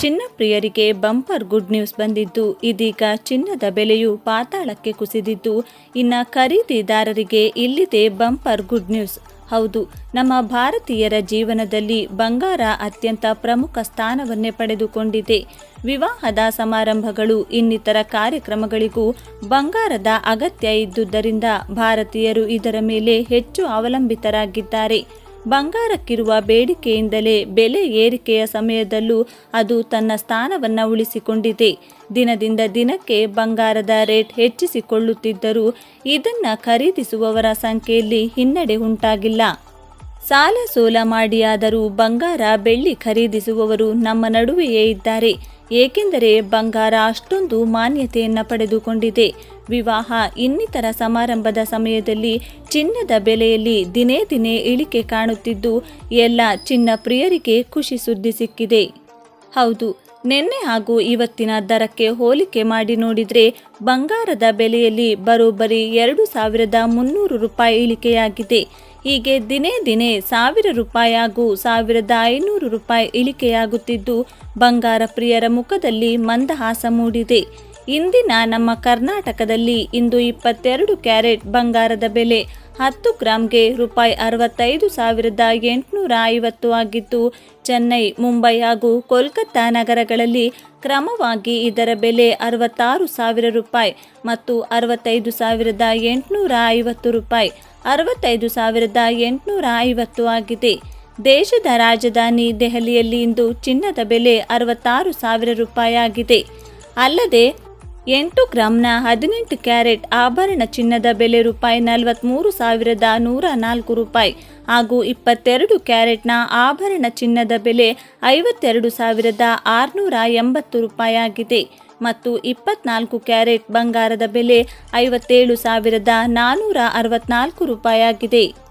ಚಿನ್ನ ಪ್ರಿಯರಿಗೆ bumper good news ಬಂದಿದ್ದು, ಇದೀಗ ಚಿನ್ನದ ಬೆಲೆಯು ಪಾತಾಳಕ್ಕೆ ಕುಸಿದಿದ್ದು, ಇನ್ನ ಖರೀದಿದಾರರಿಗೆ ಇಲ್ಲಿದೆ ಬಂಪರ್ ಗುಡ್ ನ್ಯೂಸ್. ಹೌದು, ನಮ್ಮ ಭಾರತೀಯರ ಜೀವನದಲ್ಲಿ ಬಂಗಾರ ಅತ್ಯಂತ ಪ್ರಮುಖ ಸ್ಥಾನವನ್ನೇ ಪಡೆದುಕೊಂಡಿದೆ. ವಿವಾಹದ ಸಮಾರಂಭಗಳು, ಇನ್ನಿತರ ಕಾರ್ಯಕ್ರಮಗಳಿಗೂ ಬಂಗಾರದ ಅಗತ್ಯ ಇದ್ದುದರಿಂದ ಭಾರತೀಯರು ಇದರ ಮೇಲೆ ಹೆಚ್ಚು ಅವಲಂಬಿತರಾಗಿದ್ದಾರೆ. ಬಂಗಾರಕ್ಕಿರುವ ಬೇಡಿಕೆಯಿಂದಲೇ ಬೆಲೆ ಏರಿಕೆಯ ಸಮಯದಲ್ಲೂ ಅದು ತನ್ನ ಸ್ಥಾನವನ್ನು ಉಳಿಸಿಕೊಂಡಿದೆ. ದಿನದಿಂದ ದಿನಕ್ಕೆ ಬಂಗಾರದ ರೇಟ್ ಹೆಚ್ಚಿಸಿಕೊಳ್ಳುತ್ತಿದ್ದರೂ ಇದನ್ನು ಖರೀದಿಸುವವರ ಸಂಖ್ಯೆಯಲ್ಲಿ ಹಿನ್ನಡೆ ಉಂಟಾಗಿಲ್ಲ. ಸಾಲ ಸೋಲ ಮಾಡಿಯಾದರೂ ಬಂಗಾರ ಬೆಳ್ಳಿ ಖರೀದಿಸುವವರು ನಮ್ಮ ನಡುವೆಯೇ ಇದ್ದಾರೆ. ಏಕೆಂದರೆ ಬಂಗಾರ ಅಷ್ಟೊಂದು ಮಾನ್ಯತೆಯನ್ನು ಪಡೆದುಕೊಂಡಿದೆ. ವಿವಾಹ ಇನ್ನಿತರ ಸಮಾರಂಭದ ಸಮಯದಲ್ಲಿ ಚಿನ್ನದ ಬೆಲೆಯಲ್ಲಿ ದಿನೇ ದಿನೇ ಇಳಿಕೆ ಕಾಣುತ್ತಿದ್ದು, ಎಲ್ಲ ಚಿನ್ನ ಪ್ರಿಯರಿಗೆ ಖುಷಿ ಸುದ್ದಿ ಸಿಕ್ಕಿದೆ. ಹೌದು, ನಿನ್ನೆ ಹಾಗೂ ಇವತ್ತಿನ ದರಕ್ಕೆ ಹೋಲಿಕೆ ಮಾಡಿ ನೋಡಿದರೆ, ಬಂಗಾರದ ಬೆಲೆಯಲ್ಲಿ ಬರೋಬ್ಬರಿ ಎರಡು ಸಾವಿರದ ಮುನ್ನೂರು ರೂಪಾಯಿ ಇಳಿಕೆಯಾಗಿದೆ. ಹೀಗೆ ದಿನೇ ದಿನೇ ಸಾವಿರ ರೂಪಾಯಿ ಹಾಗೂ ಸಾವಿರದ ಐನೂರು ರೂಪಾಯಿ ಇಳಿಕೆಯಾಗುತ್ತಿದ್ದು, ಬಂಗಾರ ಪ್ರಿಯರ ಮುಖದಲ್ಲಿ ಮಂದಹಾಸ ಮೂಡಿದೆ. ಇಂದಿನ ನಮ್ಮ ಕರ್ನಾಟಕದಲ್ಲಿ ಇಂದು ಇಪ್ಪತ್ತೆರಡು ಕ್ಯಾರೆಟ್ ಬಂಗಾರದ ಬೆಲೆ. ಹತ್ತು ಗ್ರಾಂಗೆ ರೂಪಾಯಿ ಅರವತ್ತೈದು ಸಾವಿರದ ಎಂಟುನೂರ ಐವತ್ತು ಆಗಿದ್ದು ಚೆನ್ನೈ, ಮುಂಬೈ ಹಾಗೂ ಕೋಲ್ಕತ್ತಾ ನಗರಗಳಲ್ಲಿ ಕ್ರಮವಾಗಿ ಇದರ ಬೆಲೆ ಅರವತ್ತಾರು ಸಾವಿರ ರೂಪಾಯಿ ಮತ್ತು ಅರವತ್ತೈದು ಸಾವಿರದ ಎಂಟುನೂರ ಐವತ್ತು ರೂಪಾಯಿ. ಅರವತ್ತೈದು ಸಾವಿರದ ಎಂಟುನೂರ ಐವತ್ತು ಆಗಿದೆ. ದೇಶದ ರಾಜಧಾನಿ ದೆಹಲಿಯಲ್ಲಿ ಇಂದು ಚಿನ್ನದ ಬೆಲೆ ಅರವತ್ತಾರು ಸಾವಿರ ರೂಪಾಯಿ ಆಗಿದೆ. ಅಲ್ಲದೆ ಎಂಟು ಗ್ರಾಂನ ಹದಿನೆಂಟು ಕ್ಯಾರೆಟ್ ಆಭರಣ ಚಿನ್ನದ ಬೆಲೆ ರೂಪಾಯಿ ನಲವತ್ತ್ಮೂರು ಸಾವಿರದ ನೂರ ನಾಲ್ಕು ರೂಪಾಯಿ ಹಾಗೂ ಇಪ್ಪತ್ತೆರಡು ಕ್ಯಾರೆಟ್ನ ಆಭರಣ ಚಿನ್ನದ ಬೆಲೆ ಐವತ್ತೆರಡು ಸಾವಿರದ ಆರುನೂರ ಎಂಬತ್ತು ರೂಪಾಯಿ ಆಗಿದೆ ಮತ್ತು ಇಪ್ಪತ್ನಾಲ್ಕು ಕ್ಯಾರೆಟ್ ಬಂಗಾರದ ಬೆಲೆ ಐವತ್ತೇಳು ಸಾವಿರದ ನಾನ್ನೂರ ಅರವತ್ನಾಲ್ಕು ರೂಪಾಯಿ ಆಗಿದೆ.